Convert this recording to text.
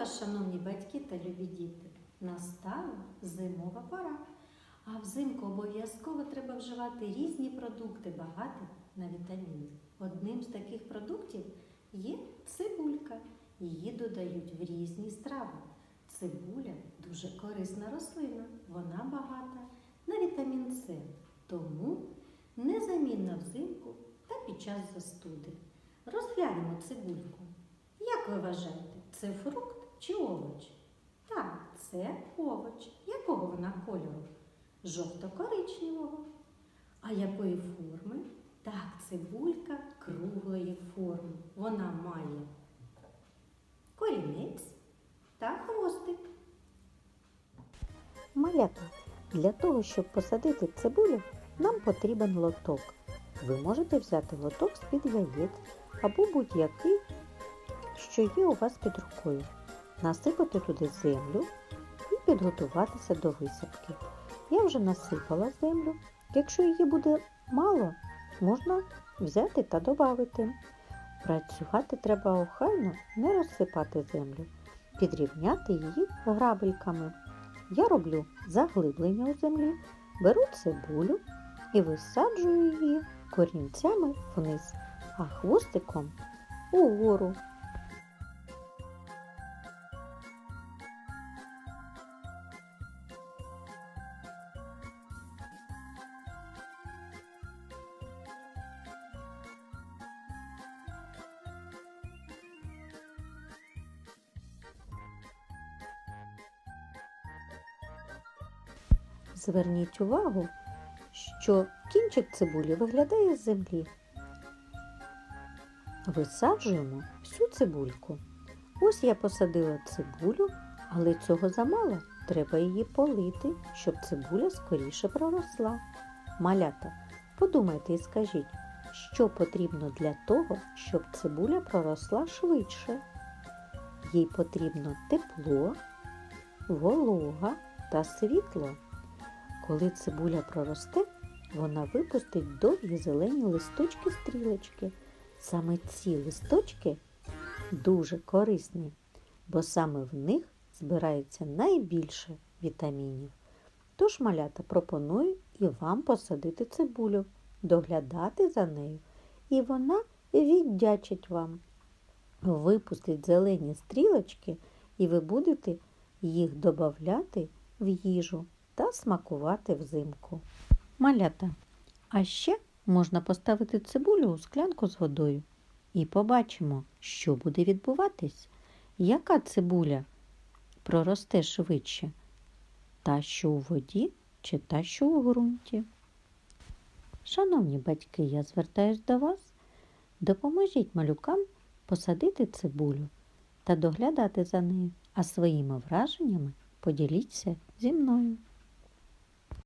вас, шановні батьки та любі діти. Настала зимова пора. А взимку обов'язково треба вживати різні продукти, багаті на вітаміни. Одним з таких продуктів є цибулька. Її додають в різні страви. Цибуля дуже корисна рослина, вона багата на вітамін С, тому незамінна взимку та під час застуди. Розглянемо цибульку. Як ви вважаєте, це фрукт чи овоч? Так, це овоч. Якого вона кольору? Жовто-коричневого. А якої форми? Так, цибулька круглої форми. Вона має корінець та хвостик. Малята, для того, щоб посадити цибулю, нам потрібен лоток. Ви можете взяти лоток з-під яєць або будь-який, що є у вас під рукою, насипати туди землю і підготуватися до висадки. Я вже насипала землю. Якщо її буде мало, можна взяти та додати. Працювати треба охайно, не розсипати землю, підрівняти її грабельками. Я роблю заглиблення у землі, беру цибулю і висаджую її корінцями вниз, а хвостиком угору. Зверніть увагу, що кінчик цибулі виглядає з землі. Висаджуємо всю цибульку. Ось я посадила цибулю, але цього замало. Треба її полити, щоб цибуля скоріше проросла. Малята, подумайте і скажіть, що потрібно для того, щоб цибуля проросла швидше. Їй потрібно тепло, волога та світло. Коли цибуля проросте, вона випустить довгі зелені листочки-стрілочки. Саме ці листочки дуже корисні, бо саме в них збирається найбільше вітамінів. Тож малята пропоную і вам посадити цибулю, доглядати за нею, і вона віддячить вам. Випустить зелені стрілочки, і ви будете їх додавати в їжу та смакувати взимку. Малята. А ще можна поставити цибулю у склянку з водою і побачимо, що буде відбуватись. Яка цибуля проросте швидше? Та, що у воді чи та, що у ґрунті? Шановні батьки, я звертаюсь до вас. Допоможіть малюкам посадити цибулю та доглядати за нею, а своїми враженнями поділіться зі мною.